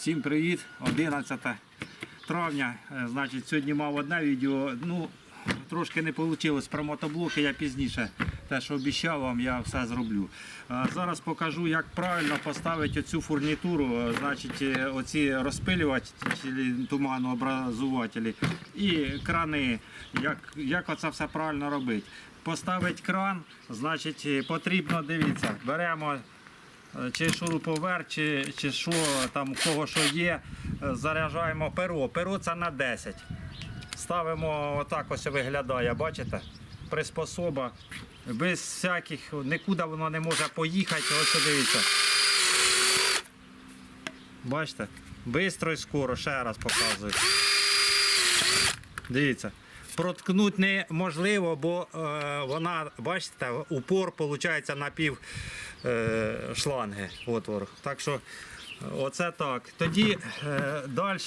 Всім привіт! 11 травня. Е, Значить, сьогодні мав одне відео. Ну, трошки не вийшло про мотоблоки. Я пізніше те, що обіцяв вам, я все зроблю. Зараз покажу, як правильно поставити оцю фурнітуру. Е, Значить, е, оці розпилювачі, туманообразувателі і крани. Як, як оце все правильно робити. Поставити кран, значить, е, потрібно, дивіться, беремо Е, чи шуруповерт, чи, чи що там у кого що є, е, заряджаємо перо. Перо це на 10. Ставимо отак ось виглядає, бачите? Приспособа. Без всяких, нікуди воно не може поїхати. Ось дивіться. Бачите? Бистро і скоро, ще раз показую. Дивіться. Проткнути неможливо, бо е, вона, бачите, упор виходить на пів е, шланги. Отвор. Так що оце так. Тоді е, далі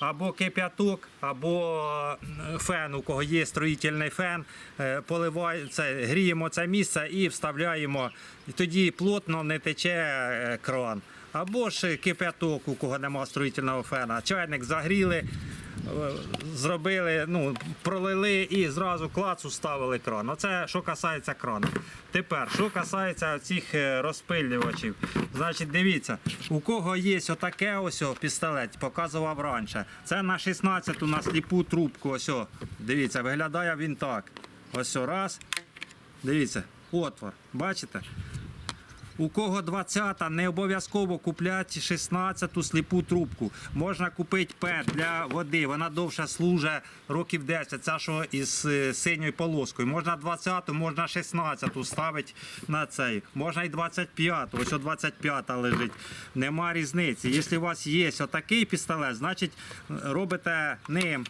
або кип'яток, або фен, у кого є строїтельний фен, е, поливає, це, гріємо це місце і вставляємо. І тоді плотно не тече е, кран. Або ж кип'яток, у кого немає строїтельного фена. Чайник загріли. Зробили, ну, пролили і зразу клацу ставили кран. Оце що касається крану. Тепер, що касається цих е, розпилювачів. Значить, дивіться, у кого є отаке ось пістолет, показував раніше. Це на 16 на сліпу трубку. Ось, дивіться, виглядає він так. Ось раз. Дивіться, отвор. Бачите? У кого 20-та, не обов'язково купляти 16-ту сліпу трубку. Можна купити ПЕТ для води, вона довше служить років 10, ця що із е, синьою полоскою. Можна 20-ту, можна 16-ту ставити на цей. Можна і 25-ту, ось о 25-та лежить. Нема різниці. Якщо у вас є отакий пістолет, значить е, робите ним.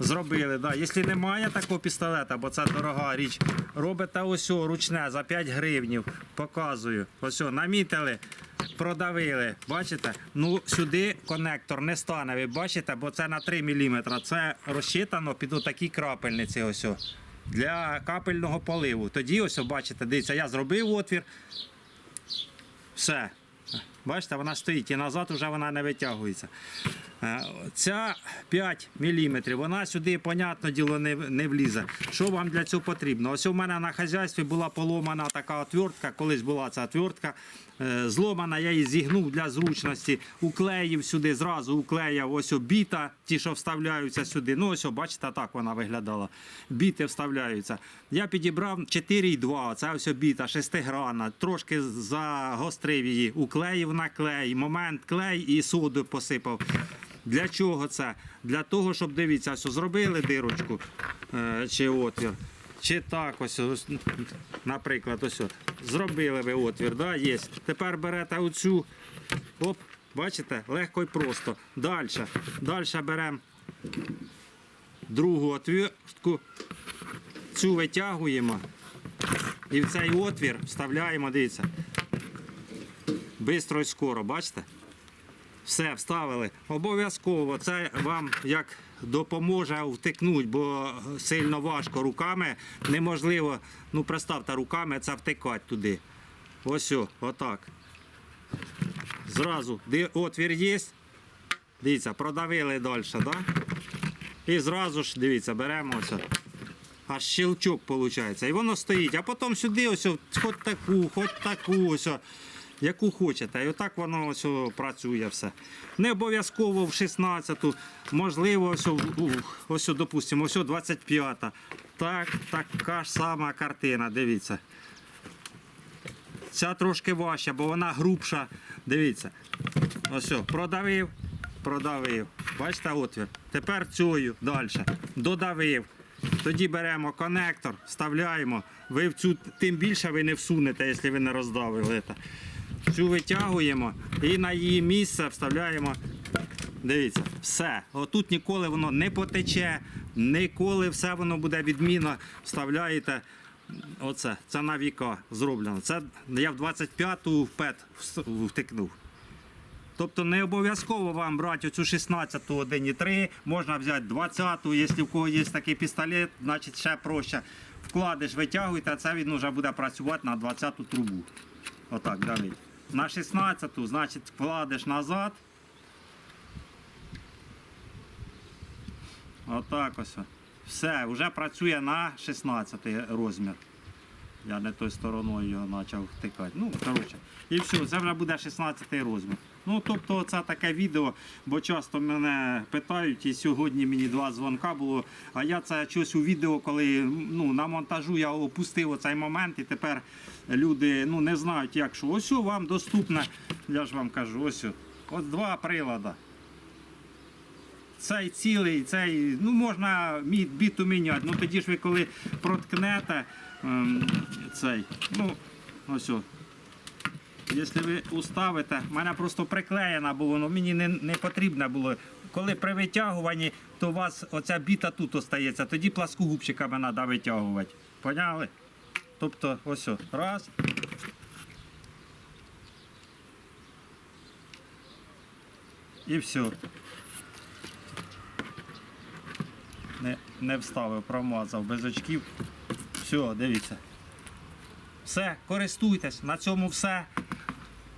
Зробили, да. Якщо немає такого пістолета, бо це дорога річ, робите ось ручне за 5 гривнів. Показую. Ось, намітили, продавили. Бачите? Ну сюди конектор не стане. Ви бачите, бо це на 3 мм. Це розчитано під такі крапельниці. Ось для капельного поливу. Тоді ось, бачите, дивіться, я зробив отвір. Все. Бачите, вона стоїть і назад вже вона не витягується. Е, Ця 5 мм, вона сюди, понятне діло, не, не влізе. Що вам для цього потрібно? Ось у мене на хазяйстві була поломана така отвертка, колись була ця отвертка. е, Зломана, я її зігнув для зручності, уклеїв сюди, зразу уклеїв ось біта, ті, що вставляються сюди. Ну, ось, бачите, так вона виглядала. Біти вставляються. Я підібрав 4,2, це ось біта, шестигранна, трошки загострив її, уклеїв на клей, момент клей і соду посипав. Для чого це? Для того, щоб дивіться, ось зробили дирочку е, чи отвір. Чи так ось, ось, наприклад, ось. Зробили ви отвір, да, є. Тепер берете оцю, оп, бачите, легко і просто. Далі. Далі беремо другу отвіртку, цю витягуємо і в цей отвір вставляємо, дивіться. Бистро і скоро, бачите? Все, вставили. Обов'язково це вам як допоможе втикнути, бо сильно важко руками. Неможливо, ну представте, руками це втикати туди. Ось, о, отак. Зразу отвір є. Дивіться, продавили далі, да? І зразу ж, дивіться, беремо ось. Аж щелчок виходить. І воно стоїть. А потім сюди ось, о, хоч таку, хоч таку ось. Яку хочете. І отак воно ось працює все. Не обов'язково в 16-ту, можливо, ось, ось допустимо, ось 25-та. Так, така ж сама картина, дивіться. Ця трошки важча, бо вона грубша. Дивіться. Ось, продавив, продавив. Бачите отвір. Тепер цю далі. Додавив. Тоді беремо конектор, вставляємо. Ви в цю тим більше ви не всунете, якщо ви не роздавили. Цю витягуємо і на її місце вставляємо. Дивіться, все. Отут ніколи воно не потече, ніколи все воно буде відмінно. Вставляєте. Оце, це на віка зроблено. Це я в 25-ту в ПЕТ втикнув. Тобто не обов'язково вам брати оцю 16-ту 1,3, можна взяти 20-ту, якщо в кого є такий пістолет, значить ще проще. Вкладиш, витягуєте, а це він вже буде працювати на 20-ту трубу. Отак, далі на 16, значить вкладеш назад. Отак ось. Все, вже працює на 16 розмір. Я не тою стороною його почав втикати. Ну, коротше, і все, це вже буде 16 розмір. Ну, тобто, це таке відео, бо часто мене питають, і сьогодні мені два дзвонка було. А я це щось у відео, коли ну, на монтажу я опустив оцей момент, і тепер люди ну, не знають, як що. Ось вам доступне, я ж вам кажу, ось. Ось два прилади. Цей цілий, цей, ну можна біту міняти. Ну тоді ж ви коли проткнете ем, цей, ну, ось. Якщо ви уставите, в мене просто приклеєна було, воно мені не, не потрібно було. Коли при витягуванні, то у вас оця біта тут остається, тоді пласкогубчиками треба витягувати. Поняли? Тобто, ось, о, раз. І все. Не, не вставив, промазав без очків. Все, дивіться. Все, користуйтесь. На цьому все.